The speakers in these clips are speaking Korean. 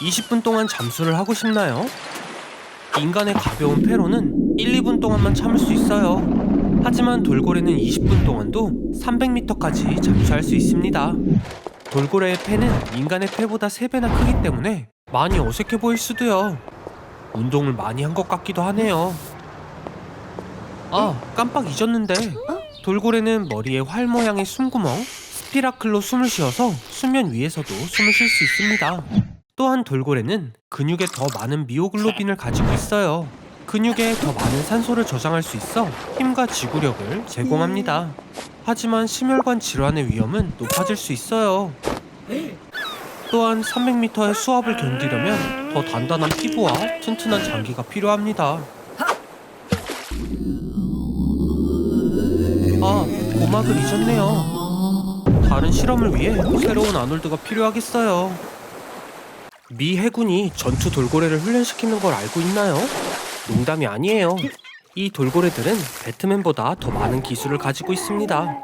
20분 동안 잠수를 하고 싶나요? 인간의 가벼운 폐로는 1, 2분 동안만 참을 수 있어요. 하지만 돌고래는 20분 동안도 300m까지 잠수할 수 있습니다. 돌고래의 폐는 인간의 폐보다 3배나 크기 때문에 많이 어색해 보일 수도요. 운동을 많이 한 것 같기도 하네요. 아, 깜빡 잊었는데. 돌고래는 머리에 활 모양의 숨구멍, 스피라클로 숨을 쉬어서 수면 위에서도 숨을 쉴 수 있습니다. 또한 돌고래는 근육에 더 많은 미오글로빈을 가지고 있어요. 근육에 더 많은 산소를 저장할 수 있어 힘과 지구력을 제공합니다. 하지만 심혈관 질환의 위험은 높아질 수 있어요. 또한 300m의 수압을 견디려면 더 단단한 피부와 튼튼한 장기가 필요합니다. 아, 고막을 잊었네요. 다른 실험을 위해 새로운 아놀드가 필요하겠어요. 미 해군이 전투 돌고래를 훈련시키는 걸 알고 있나요? 농담이 아니에요. 이 돌고래들은 배트맨보다 더 많은 기술을 가지고 있습니다.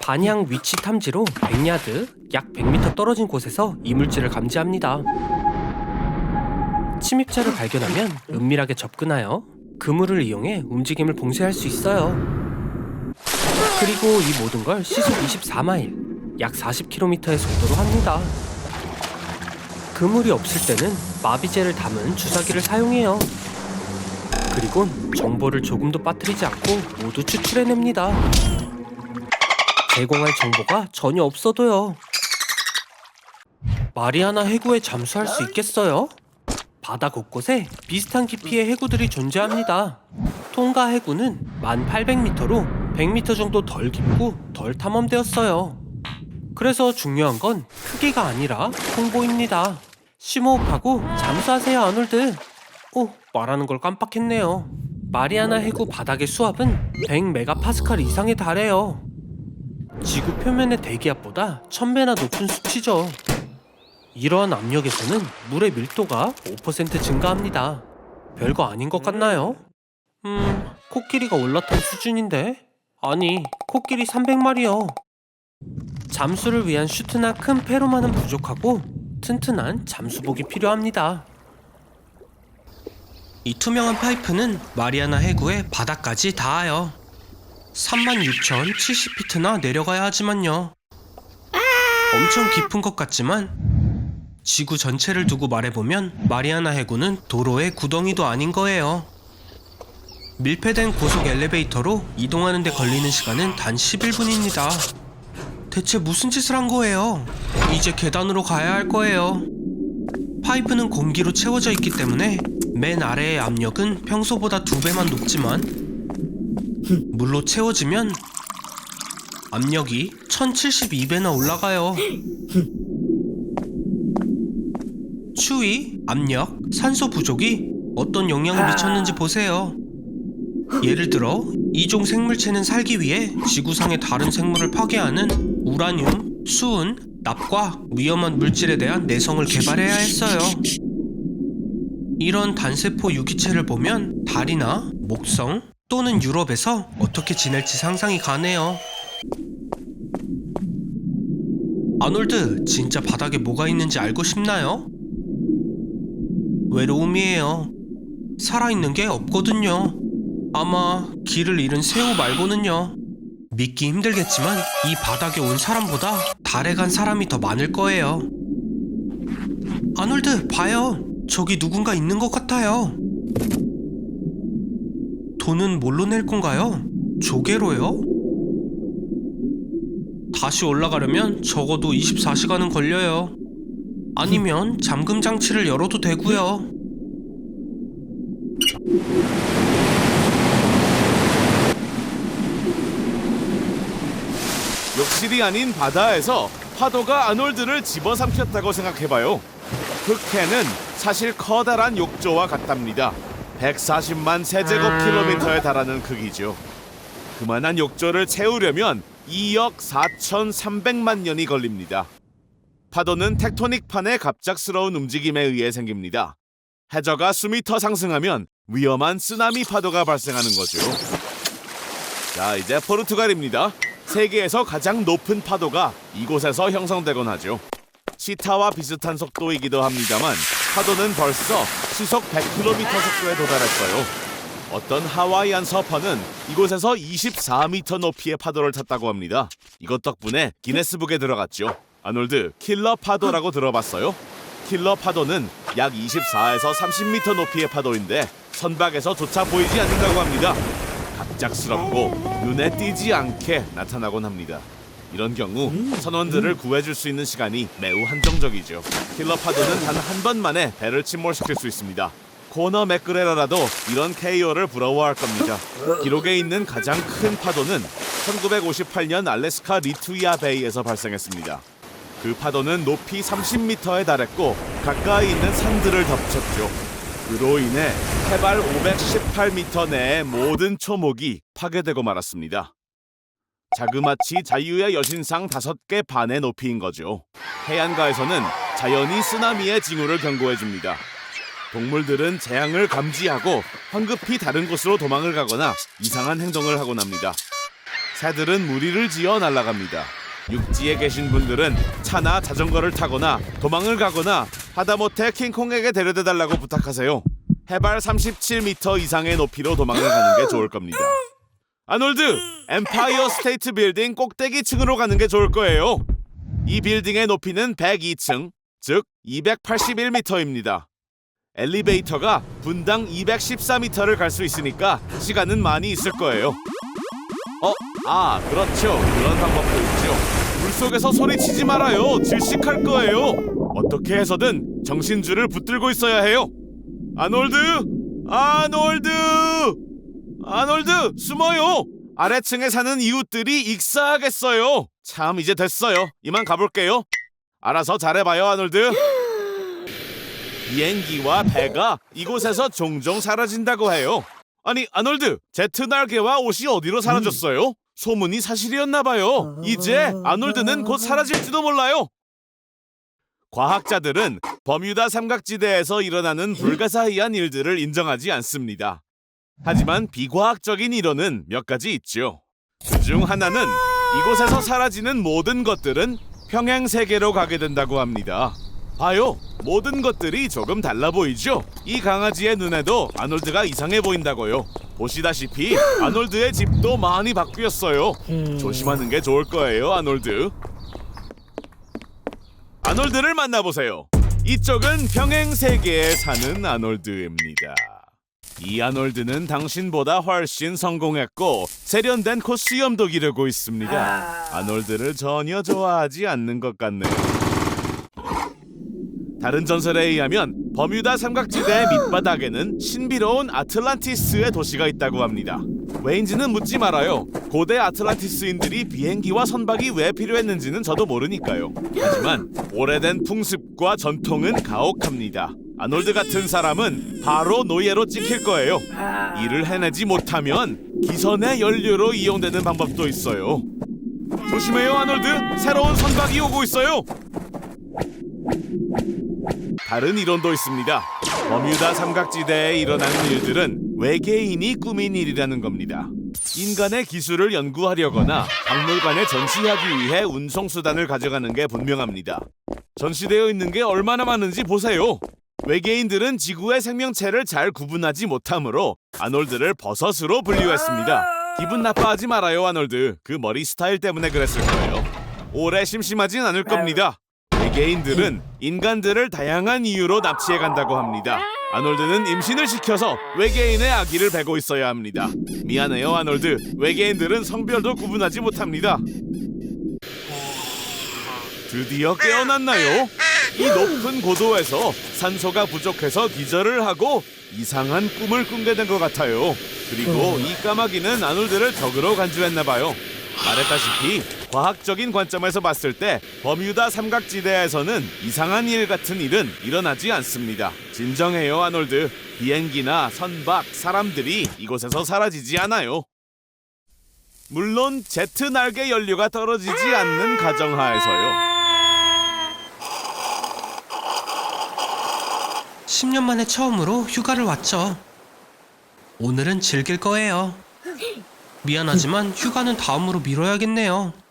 반향 위치 탐지로 100야드, 약 100m 떨어진 곳에서 이물질을 감지합니다. 침입자를 발견하면 은밀하게 접근하여 그물을 이용해 움직임을 봉쇄할 수 있어요. 그리고 이 모든 걸 시속 24마일, 약 40km의 속도로 합니다. 그물이 없을 때는 마비제를 담은 주사기를 사용해요. 그리고 정보를 조금도 빠뜨리지 않고 모두 추출해냅니다. 제공할 정보가 전혀 없어도요. 마리아나 해구에 잠수할 수 있겠어요? 바다 곳곳에 비슷한 깊이의 해구들이 존재합니다. 통가 해구는 1800m로 100m 정도 덜 깊고 덜 탐험되었어요. 그래서 중요한 건 크기가 아니라 홍보입니다. 심호흡하고 잠수하세요, 아놀드. 오, 말하는 걸 깜빡했네요. 마리아나 해구 바닥의 수압은 100메가파스칼 이상에 달해요. 지구 표면의 대기압보다 1000배나 높은 수치죠. 이러한 압력에서는 물의 밀도가 5% 증가합니다. 별거 아닌 것 같나요? 음, 코끼리가 올라탄 수준인데? 아니, 코끼리 300마리요. 잠수를 위한 슈트나 큰 페로만은 부족하고 튼튼한 잠수복이 필요합니다. 이 투명한 파이프는 마리아나 해구의 바닥까지 닿아요. 36,070피트나 내려가야 하지만요. 엄청 깊은 것 같지만 지구 전체를 두고 말해보면 마리아나 해구는 도로의 구덩이도 아닌 거예요. 밀폐된 고속 엘리베이터로 이동하는 데 걸리는 시간은 단 11분입니다. 대체 무슨 짓을 한 거예요? 이제 계단으로 가야 할 거예요. 파이프는 공기로 채워져 있기 때문에 맨 아래의 압력은 평소보다 두 배만 높지만 물로 채워지면 압력이 1072배나 올라가요. 추위, 압력, 산소 부족이 어떤 영향을 미쳤는지 보세요. 예를 들어 이종 생물체는 살기 위해 지구상의 다른 생물을 파괴하는 우라늄, 수은, 납과 위험한 물질에 대한 내성을 개발해야 했어요. 이런 단세포 유기체를 보면 달이나 목성 또는 유럽에서 어떻게 지낼지 상상이 가네요. 아놀드, 진짜 바닥에 뭐가 있는지 알고 싶나요? 외로움이에요. 살아있는 게 없거든요. 아마 길을 잃은 새우 말고는요. 믿기 힘들겠지만 이 바닥에 온 사람보다 달에 간 사람이 더 많을 거예요. 아놀드, 봐요. 저기 누군가 있는 것 같아요. 돈은 뭘로 낼 건가요? 조개로요? 다시 올라가려면 적어도 24시간은 걸려요. 아니면 잠금 장치를 열어도 되고요. 욕실이 아닌 바다에서 파도가 아놀드를 집어삼켰다고 생각해봐요. 흑해는 사실 커다란 욕조와 같답니다. 140만 세제곱킬로미터에 달하는 크기죠. 그만한 욕조를 채우려면 2억 4,300만 년이 걸립니다. 파도는 텍토닉판의 갑작스러운 움직임에 의해 생깁니다. 해저가 수미터 상승하면 위험한 쓰나미 파도가 발생하는 거죠. 자, 이제 포르투갈입니다. 세계에서 가장 높은 파도가 이곳에서 형성되곤 하죠. 시타와 비슷한 속도이기도 합니다만 파도는 벌써 시속 100km 속도에 도달했어요. 어떤 하와이안 서퍼는 이곳에서 24m 높이의 파도를 탔다고 합니다. 이것 덕분에 기네스북에 들어갔죠. 아놀드 킬러 파도라고 들어봤어요? 킬러 파도는 약 24에서 30m 높이의 파도인데 선박에서 조차 보이지 않는다고 합니다. 갑작스럽고 눈에 띄지 않게 나타나곤 합니다. 이런 경우 선원들을 구해줄 수 있는 시간이 매우 한정적이죠. 킬러 파도는 단 한 번만에 배를 침몰시킬 수 있습니다. 코너 맥그레라라도 이런 KO를 부러워할 겁니다. 기록에 있는 가장 큰 파도는 1958년 알래스카 리투이아 베이에서 발생했습니다. 그 파도는 높이 30m에 달했고 가까이 있는 산들을 덮쳤죠. 그로 인해 해발 518m 내의 모든 초목이 파괴되고 말았습니다. 자그마치 자유의 여신상 다섯 개 반의 높이인 거죠. 해안가에서는 자연이 쓰나미의 징후를 경고해 줍니다. 동물들은 재앙을 감지하고 황급히 다른 곳으로 도망을 가거나 이상한 행동을 하곤 합니다. 새들은 무리를 지어 날아갑니다. 육지에 계신 분들은 차나 자전거를 타거나 도망을 가거나 하다못해 킹콩에게 데려다 달라고 부탁하세요. 해발 37m 이상의 높이로 도망을 가는 게 좋을 겁니다. 아놀드, 엠파이어 스테이트 빌딩 꼭대기 층으로 가는 게 좋을 거예요. 이 빌딩의 높이는 102층, 즉 281m입니다. 엘리베이터가 분당 214m를 갈 수 있으니까 시간은 많이 있을 거예요. 어, 아, 그렇죠. 그런 방법도 있죠. 물속에서 소리치지 말아요. 질식할 거예요. 어떻게 해서든 정신줄을 붙들고 있어야 해요. 아놀드! 아놀드! 아놀드, 숨어요. 아래층에 사는 이웃들이 익사하겠어요. 참 이제 됐어요. 이만 가볼게요. 알아서 잘해봐요, 아놀드. 비행기와 배가 이곳에서 종종 사라진다고 해요. 아니, 아놀드, 제트 날개와 옷이 어디로 사라졌어요? 소문이 사실이었나 봐요. 이제 아놀드는 곧 사라질지도 몰라요. 과학자들은 버뮤다 삼각지대에서 일어나는 불가사의한 일들을 인정하지 않습니다. 하지만 비과학적인 이론은 몇 가지 있죠. 그중 하나는 이곳에서 사라지는 모든 것들은 평행 세계로 가게 된다고 합니다. 봐요. 모든 것들이 조금 달라 보이죠? 이 강아지의 눈에도 아놀드가 이상해 보인다고요. 보시다시피 아놀드의 집도 많이 바뀌었어요. 조심하는 게 좋을 거예요, 아놀드. 아놀드를 만나보세요. 이쪽은 평행 세계에 사는 아놀드입니다. 이 아놀드는 당신보다 훨씬 성공했고 세련된 코 수염도 기르고 있습니다. 아놀드를 전혀 좋아하지 않는 것 같네요. 다른 전설에 의하면 버뮤다 삼각지대 밑바닥에는 신비로운 아틀란티스의 도시가 있다고 합니다. 왜인지는 묻지 말아요. 고대 아틀란티스인들이 비행기와 선박이 왜 필요했는지는 저도 모르니까요. 하지만 오래된 풍습과 전통은 가혹합니다. 아놀드 같은 사람은 바로 노예로 찍힐 거예요. 일을 해내지 못하면 기선의 연료로 이용되는 방법도 있어요. 조심해요, 아놀드. 새로운 선박이 오고 있어요. 다른 이론도 있습니다. 버뮤다 삼각지대에 일어나는 일들은 외계인이 꾸민 일이라는 겁니다. 인간의 기술을 연구하려거나 박물관에 전시하기 위해 운송 수단을 가져가는 게 분명합니다. 전시되어 있는 게 얼마나 많은지 보세요. 외계인들은 지구의 생명체를 잘 구분하지 못하므로 아놀드를 버섯으로 분류했습니다. 기분 나빠하지 말아요, 아놀드. 그 머리 스타일 때문에 그랬을 거예요. 오래 심심하진 않을 겁니다. 외계인들은 인간들을 다양한 이유로 납치해 간다고 합니다. 아놀드는 임신을 시켜서 외계인의 아기를 베고 있어야 합니다. 미안해요, 아놀드. 외계인들은 성별도 구분하지 못합니다. 드디어 깨어났나요? 이 높은 고도에서 산소가 부족해서 기절을 하고 이상한 꿈을 꾸게 된 것 같아요. 그리고 이 까마귀는 아놀드를 적으로 간주했나 봐요. 말했다시피 과학적인 관점에서 봤을 때 버뮤다 삼각지대에서는 이상한 일 같은 일은 일어나지 않습니다. 진정해요, 아놀드. 비행기나 선박, 사람들이 이곳에서 사라지지 않아요. 물론 제트 날개 연료가 떨어지지 않는 가정하에서요. 10년 만에 처음으로 휴가를 왔죠. 오늘은 즐길 거예요. 미안하지만 휴가는 다음으로 미뤄야겠네요.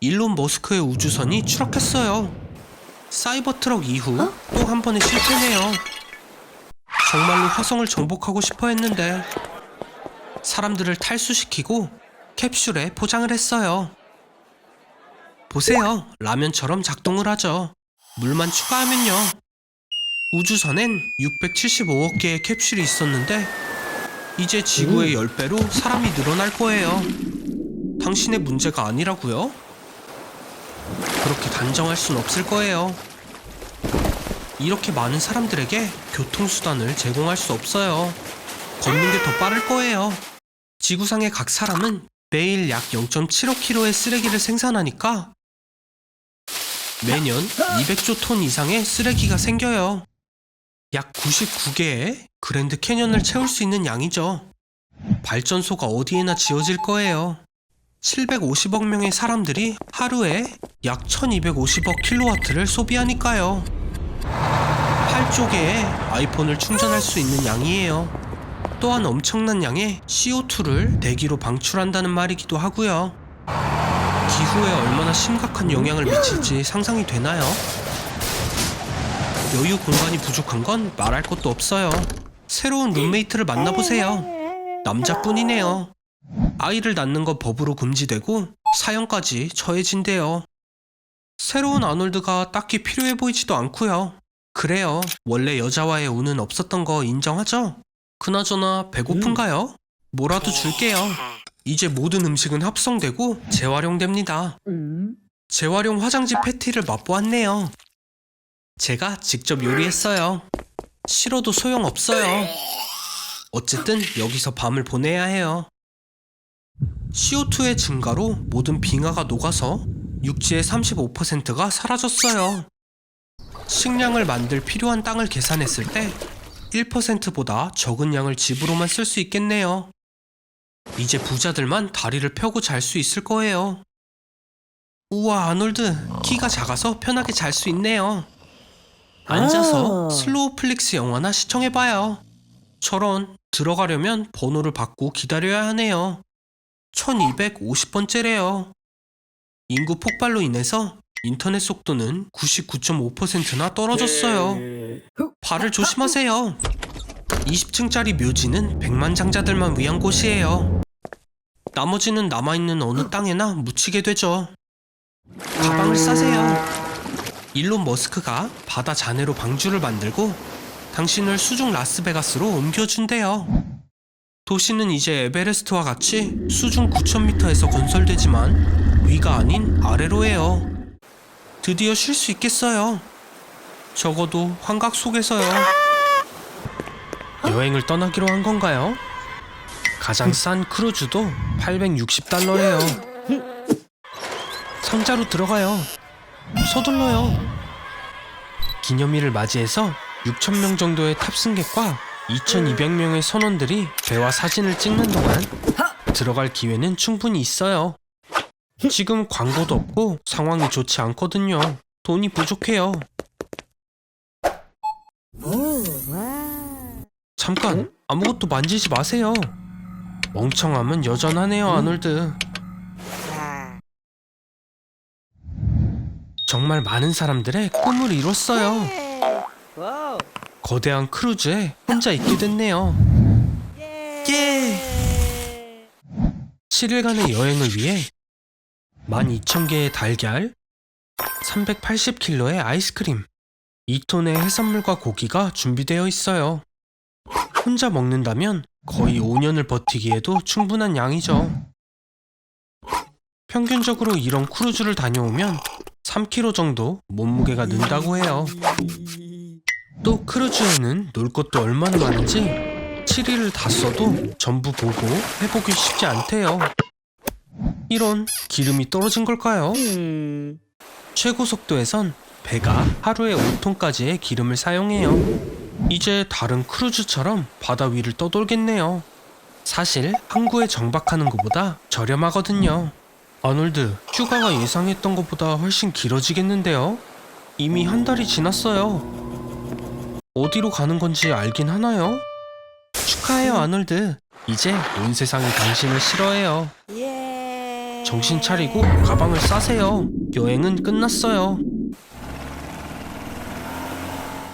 일론 머스크의 우주선이 추락했어요. 사이버 트럭 이후 또한 번의 실패네요. 정말로 화성을 정복하고 싶어 했는데 사람들을 탈수시키고 캡슐에 포장을 했어요. 보세요. 라면처럼 작동을 하죠. 물만 추가하면요. 우주선엔 675억 개의 캡슐이 있었는데 이제 지구의 10배로 사람이 늘어날 거예요. 당신의 문제가 아니라고요? 그렇게 단정할 순 없을 거예요. 이렇게 많은 사람들에게 교통수단을 제공할 수 없어요. 걷는 게 더 빠를 거예요. 지구상의 각 사람은 매일 약 0.75kg의 쓰레기를 생산하니까 매년 200조 톤 이상의 쓰레기가 생겨요. 약 99개의 그랜드 캐년을 채울 수 있는 양이죠. 발전소가 어디에나 지어질 거예요. 750억 명의 사람들이 하루에 약 1250억 킬로와트를 소비하니까요. 8조 개의 아이폰을 충전할 수 있는 양이에요. 또한 엄청난 양의 CO2를 대기로 방출한다는 말이기도 하고요. 기후에 얼마나 심각한 영향을 미칠지 상상이 되나요? 여유 공간이 부족한 건 말할 것도 없어요. 새로운 룸메이트를 만나보세요. 남자뿐이네요. 아이를 낳는 건 법으로 금지되고 사형까지 처해진대요. 새로운 아놀드가 딱히 필요해 보이지도 않고요. 그래요. 원래 여자와의 운은 없었던 거 인정하죠? 그나저나 배고픈가요? 뭐라도 줄게요. 이제 모든 음식은 합성되고 재활용됩니다. 재활용 화장지 패티를 맛보았네요. 제가 직접 요리했어요. 싫어도 소용없어요. 어쨌든 여기서 밤을 보내야 해요. CO2의 증가로 모든 빙하가 녹아서 육지의 35%가 사라졌어요. 식량을 만들 필요한 땅을 계산했을 때 1%보다 적은 양을 집으로만 쓸 수 있겠네요. 이제 부자들만 다리를 펴고 잘 수 있을 거예요. 우와, 아놀드. 키가 작아서 편하게 잘 수 있네요. 앉아서 아. 슬로우 플릭스 영화나 시청해봐요. 저런, 들어가려면 번호를 받고 기다려야 하네요. 1250번째래요. 인구 폭발로 인해서 인터넷 속도는 99.5%나 떨어졌어요. 발을 조심하세요. 20층짜리 묘지는 백만장자들만 위한 곳이에요. 나머지는 남아있는 어느 땅에나 묻히게 되죠. 가방을 싸세요. 일론 머스크가 바다 잔해로 방주를 만들고 당신을 수중 라스베가스로 옮겨준대요. 도시는 이제 에베레스트와 같이 수중 9,000m에서 건설되지만 위가 아닌 아래로 해요. 드디어 쉴 수 있겠어요. 적어도 환각 속에서요. 여행을 떠나기로 한 건가요? 가장 싼 크루즈도 860달러래요. 상자로 들어가요. 서둘러요. 기념일을 맞이해서 6,000명 정도의 탑승객과 2,200명의 선원들이 배와 사진을 찍는 동안 들어갈 기회는 충분히 있어요. 지금 광고도 없고 상황이 좋지 않거든요. 돈이 부족해요. 잠깐 아무것도 만지지 마세요. 멍청함은 여전하네요, 아놀드. 정말 많은 사람들의 꿈을 이뤘어요. 거대한 크루즈에 혼자 있게 됐네요. 예! 7일간의 여행을 위해 12,000개의 달걀, 380kg의 아이스크림, 2톤의 해산물과 고기가 준비되어 있어요. 혼자 먹는다면 거의 5년을 버티기에도 충분한 양이죠. 평균적으로 이런 크루즈를 다녀오면 3kg 정도 몸무게가 는다고 해요. 또 크루즈에는 놀 것도 얼마나 많은지 7일을 다 써도 전부 보고 해보기 쉽지 않대요. 이런 기름이 떨어진 걸까요? 최고 속도에선 배가 하루에 5톤까지의 기름을 사용해요. 이제 다른 크루즈처럼 바다 위를 떠돌겠네요. 사실 항구에 정박하는 것보다 저렴하거든요. 아놀드, 휴가가 예상했던 것보다 훨씬 길어지겠는데요? 이미 한 달이 지났어요. 어디로 가는 건지 알긴 하나요? 축하해요, 아놀드. 이제 온 세상이 당신을 싫어해요. 정신 차리고 가방을 싸세요. 여행은 끝났어요.